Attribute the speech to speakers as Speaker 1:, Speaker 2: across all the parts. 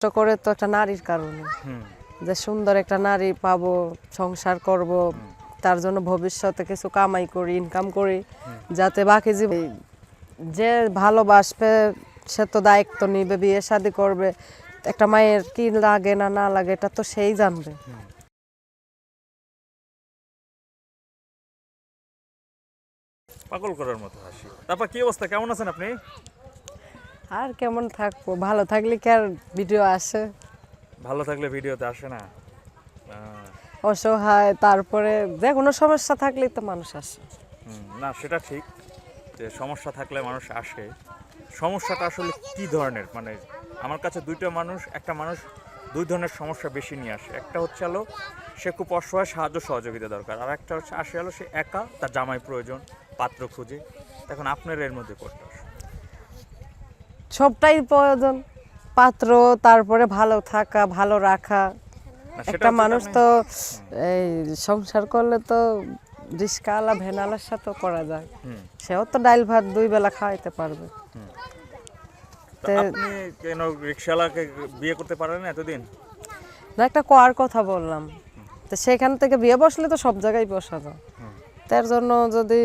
Speaker 1: কষ্ট করে তো একটা নারীর কারণে। যে সুন্দর একটা নারী পাবো সংসার করব তার জন্য ভবিষ্যতে কিছু কামাই করি ইনকাম করি যাতে বাকি জীবন যে ভালোবাসবে সে তো দায়িত্ব নিবে বিয়ে শাদি করবে একটা মায়ের কি লাগে না না লাগে এটা তো সেই জানবে।
Speaker 2: পাগল করার মতো হাসি। তারপর কি অবস্থা? কেমন আছেন আপনি?
Speaker 1: আর কেমন থাকব? ভালো থাকলে কি আর ভিডিও আসে?
Speaker 2: ভালো থাকলে ভিডিওতে আসে না।
Speaker 1: অসহায় তারপরে যে কোনো সমস্যা থাকলেই তো মানুষ আসে।
Speaker 2: না সেটা ঠিক যে সমস্যা থাকলে মানুষ আসে। সমস্যাটা আসলে কি ধরনের? মানে আমার কাছে দুইটা মানুষ একটা মানুষ দুই ধরনের সমস্যা বেশি নিয়ে আসে। একটা হচ্ছে হলো সে খুব অসহায় সাহায্য সহযোগিতা দরকার। আর একটা হচ্ছে আসে হলো সে একা তার জামাই প্রয়োজন পাত্র খুঁজে। এখন আপনার এর মধ্যে করতে
Speaker 1: সবটাই প্রয়োজন। পাত্র তারপরে ভালো থাকা ভালো রাখা। একটা মানুষ তো এই সংসার করলে তো রিস্কাওয়ালা ভ্যানালার সাথেও করা যায়। সেও তো ডাইল ভাত দুই বেলা খাওয়াইতে পারবে।
Speaker 2: আপনি কেন রিক্সাওয়ালাকে বিয়ে করতে পারেন না এতদিন?
Speaker 1: না একটা কোয়ার কথা বললাম। তো সেখান থেকে বিয়ে বসলে তো সব জায়গায় বসা যায় তার জন্য যদি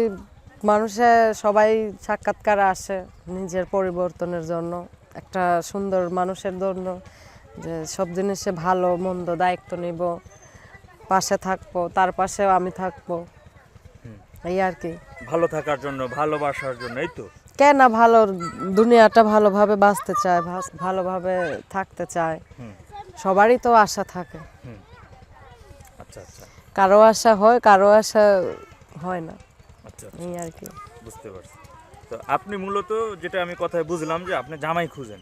Speaker 1: মানুষে সবাই সাক্ষাৎকার আসে নিজের পরিবর্তনের জন্য একটা সুন্দর মানুষের জন্য যে সব জিনিসে ভালো মন্দ দায়িত্ব নিব পাশে থাকব তার পাশেও আমি থাকব। এই আর কি।
Speaker 2: ভালো থাকার জন্য ভালোবাসার জন্য এই তো?
Speaker 1: কেন ভালো দুনিয়াটা ভালোভাবে বাঁচতে চায় ভালোভাবে থাকতে চায়। সবারই তো আশা থাকে।
Speaker 2: আচ্ছা আচ্ছা।
Speaker 1: কারও আশা হয় কারও আশা হয় না।
Speaker 2: আচ্ছা
Speaker 1: এই আর কি।
Speaker 2: বুঝতে পারছি। তো আপনি মূলত যেটা আমি কথায় বুঝলাম যে আপনি জামাই খুঁজেন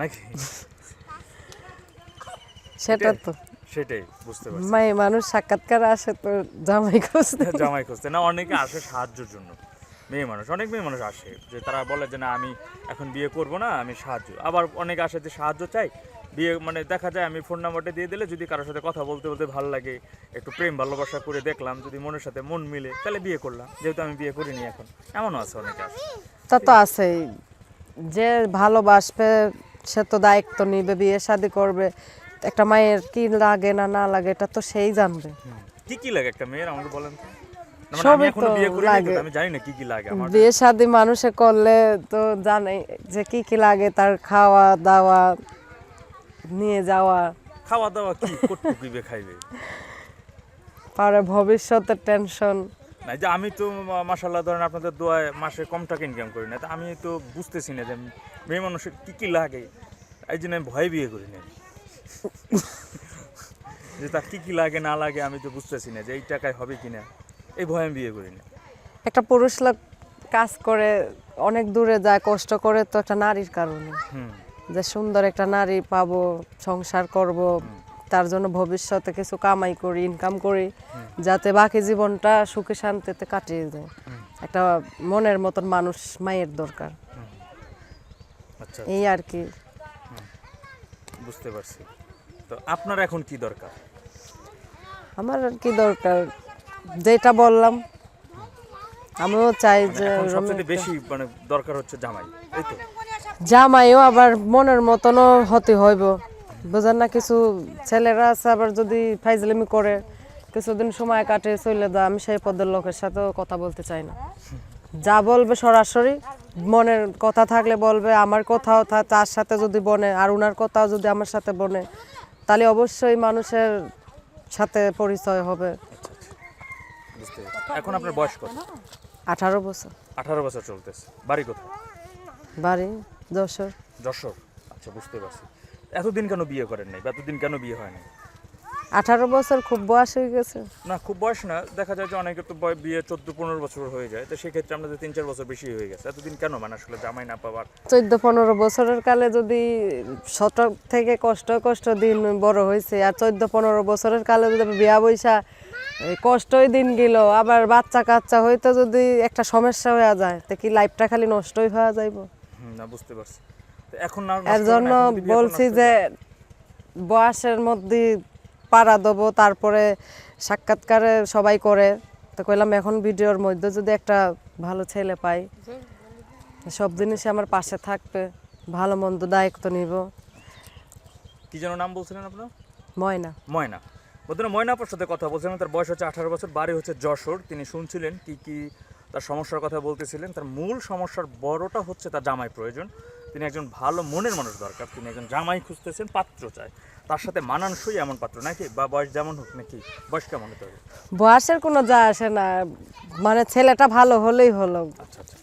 Speaker 2: নাকি?
Speaker 1: সেটা তো।
Speaker 2: সেটাই বুঝতে পারছি।
Speaker 1: মাই মানুষ সাক্ষাৎকার আসে তো জামাই খুঁজতে।
Speaker 2: জামাই খুঁজতে। না অনেকে আসে সাহায্যের জন্য। মেয়ে মানুষ অনেক মেয়ে মানুষ আসে যে তারা বলে যে না আমি এখন বিয়ে করব না আমি সাহায্য আবার অনেকে আসে যে সাহায্য চাই বিয়ে মানে দেখা যায় আমি ফোন নাম্বারটা দিয়ে দিলে যদি কারোর সাথে কথা বলতে বলতে ভালো লাগে একটু প্রেম ভালোবাসা করে দেখলাম যদি মনের সাথে মন মিলে তাহলে বিয়ে করলাম। যেহেতু আমি বিয়ে করিনি এখন। এমনও আছে অনেকে আসে
Speaker 1: তা তো আছেই। যে ভালোবাসবে সে তো দায়িত্ব নিবে বিয়ে শাদি করবে। একটা মায়ের কি লাগে না না লাগে এটা তো সেই জানবে।
Speaker 2: কি কি লাগে একটা মেয়ের আমাকে বলেন মানে
Speaker 1: সবই তো
Speaker 2: বিয়ে করিনি তো,
Speaker 1: লাগে।
Speaker 2: আমি জানি না কি কি লাগে আমার।
Speaker 1: বিয়ে শাদি মানুষে করলে তো জানে যে কি কি লাগে তার খাওয়া দাওয়া নিয়ে যাওয়া।
Speaker 2: খাওয়া দাওয়া কি করতে কিবে খাইবে
Speaker 1: পরে ভবিষ্যতের টেনশন
Speaker 2: না যে আমি তো মাসাল্লাহ ধরেন আপনাদের দোয়ায় মাসে কম টাকা ইনকাম করি না তা আমি তো বুঝতেছি না যে মেয়ে মানুষের কি কি লাগে এই জন্য আমি ভয় বিয়ে করি না। যে তার কি কি লাগে না লাগে আমি তো বুঝতেছি না যে এই টাকায় হবে কি না এই ভয় আমি বিয়ে করি না।
Speaker 1: একটা পুরুষ লোক কাজ করে অনেক দূরে যায় কষ্ট করে তো একটা নারীর কারণে।
Speaker 2: হুম।
Speaker 1: যে সুন্দর একটা নারী পাবো সংসার করব তার জন্য ভবিষ্যতে কিছু কামাই করি ইনকাম করি যাতে বাকি জীবনটা সুখে শান্তিতে কাটিয়ে যায় একটা মনের মতন মানুষ মায়ের দরকার।
Speaker 2: আচ্ছা
Speaker 1: এই আর কি।
Speaker 2: বুঝতে পারছি। তো আপনার এখন কি দরকার?
Speaker 1: আমার আর কি দরকার? যেটা বললাম আমিও চাই
Speaker 2: মানে
Speaker 1: যে
Speaker 2: সবচেয়ে বেশি মানে দরকার হচ্ছে জামাই এই তো?
Speaker 1: জামাইও আবার মনের মতনও হতে হইব। বুঝেন না কিছু ছেলেরা আছে আবার যদি ফাইজলামি করে কিছুদিন সময় কাটে চলে যায় আমি সেই পদের লোকের সাথেও কথা বলতে চাই না। যা বলবে সরাসরি মনের কথা থাকলে বলবে আমার কথাও তার সাথে যদি বনে আর উনার কথাও যদি আমার সাথে বনে তাহলে অবশ্যই মানুষের সাথে পরিচয় হবে।
Speaker 2: এখন আপনার বয়স কত?
Speaker 1: আঠারো বছর।
Speaker 2: আঠারো বছর চলতেছে। বাড়ি কোথায়?
Speaker 1: বাড়ি যশোর।
Speaker 2: যশোর? আচ্ছা বুঝতে পারছি। এতদিন কেন বিয়ে করেন নাই? বা এতদিন কেন বিয়ে হয় নাই?
Speaker 1: আঠারো বছর খুব বয়স হয়ে গেছে।
Speaker 2: না খুব বয়স না। দেখা যায় যে অনেকের তো বয়- বিয়ে চোদ্দ পনেরো বছর হয়ে যায়। তো সেক্ষেত্রে আমরা তিন চার বছর বেশি হয়ে গেছে। এতদিন কেন? মানে আসলে জামাই না পাওয়ার।
Speaker 1: চোদ্দ পনেরো বছরের কালে যদি ছোট থেকে কষ্ট কষ্ট দিন বড় হয়েছে আর চোদ্দ পনেরো বছরের কালে যদি বিয়া বৈশা এই কষ্টই দিন গেল। আবার বাচ্চা কাচ্চা হইতে যদি একটা সমস্যা হয়ে যায় তো কি লাইফটা খালি নষ্টই হয়ে যাইব?
Speaker 2: না বুঝতে পারছি। এখন না
Speaker 1: এর জন্য বলছি যে বয়সের মধ্যে পাড়া দেবো তারপরে সাক্ষাৎকারে সবাই করে। তো কইলাম এখন ভিডিওর মধ্যে যদি একটা ভালো ছেলে পাই সব জিনিসে আমার পাশে থাকবে ভালো মন্দ দায়িত্ব নিব।
Speaker 2: কি যেন নাম বলছিলেন আপনার?
Speaker 1: ময়না।
Speaker 2: ময়না। বন্ধুরা ময়না আপার সাথে কথা বলছিলাম তার বয়স হচ্ছে আঠারো বছর বাড়ি হচ্ছে যশোর। তিনি শুনছিলেন কি কি তার সমস্যার কথা বলতেছিলেন তার মূল সমস্যার বড়টা হচ্ছে তার জামাই প্রয়োজন। তিনি একজন ভালো মনের মানুষ দরকার তিনি একজন জামাই খুঁজতেছেন পাত্র চায়। তার সাথে মানানসই এমন পাত্র নাকি? বা বয়স যেমন হোক নাকি? বয়স কেমন হতে হবে
Speaker 1: বয়সের কোনো যা আসে না মানে ছেলেটা ভালো হলেই হলো।
Speaker 2: আচ্ছা আচ্ছা।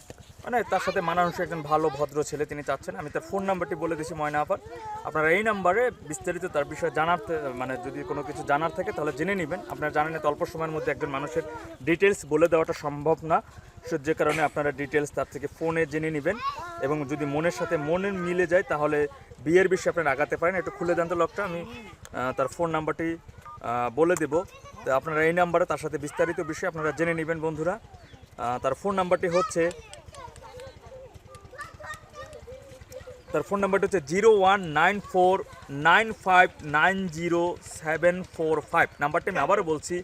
Speaker 2: মানে তার সাথে মানানসই একজন ভালো, ভদ্র ছেলে তিনি চাচ্ছেন। আমি তার ফোন নাম্বারটি বলে দিচ্ছি ময়না আপার আপনারা এই নাম্বারে বিস্তারিত তার বিষয়ে জানার মানে যদি কোনো কিছু জানার থাকে তাহলে জেনে নেবেন। আপনারা জানেন এত অল্প সময়ের মধ্যে একজন মানুষের ডিটেলস বলে দেওয়াটা সম্ভব না। সো যে কারণে আপনারা ডিটেলস তার থেকে ফোনে জেনে নেবেন। এবং যদি মনের সাথে মনের মিলে যায় তাহলে বিয়ের বিষয়ে আপনারা আগাতে পারেন। একটু খুলে দেন তো লকটা, আমি তার ফোন নাম্বারটি বলে দেব। তো আপনারা এই নাম্বারে তার সাথে বিস্তারিত বিষয়ে আপনারা জেনে নেবেন বন্ধুরা। তার ফোন নাম্বারটি হচ্ছে তার ফোন নাম্বারটা হচ্ছে zero one nine four nine five nine zero seven four five. নাম্বারটা আমি আবারও বলছি,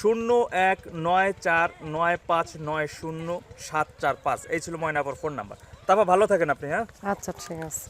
Speaker 2: শূন্য এক নয় চার নয় পাঁচ নয় শূন্য সাত চার পাঁচ। এই ছিল ময়নাপুর ফোন নাম্বার। তারপর ভালো থাকেন আপনি হ্যাঁ?
Speaker 1: আচ্ছা ঠিক আছে।